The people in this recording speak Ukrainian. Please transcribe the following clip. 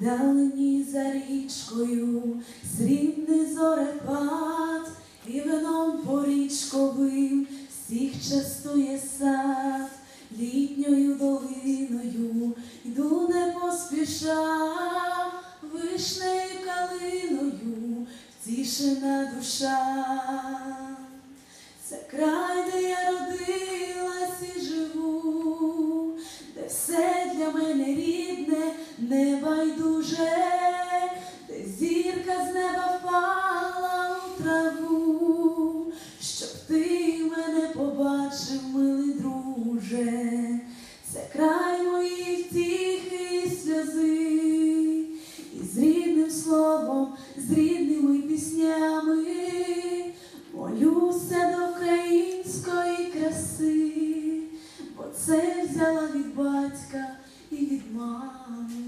Далині за річкою срібний зорепад, і вином порічковим всіх частує сад, літньою долиною йду не поспіша, вишнею калиною втішена душа, це край, де я родила. уже, де зірка з неба впала у траву, щоб ти мене побачив, милий друже, це край моїх тихий сльози, і з рідним словом, з рідними піснями молюся до української краси, бо це взяла від батька і від мами.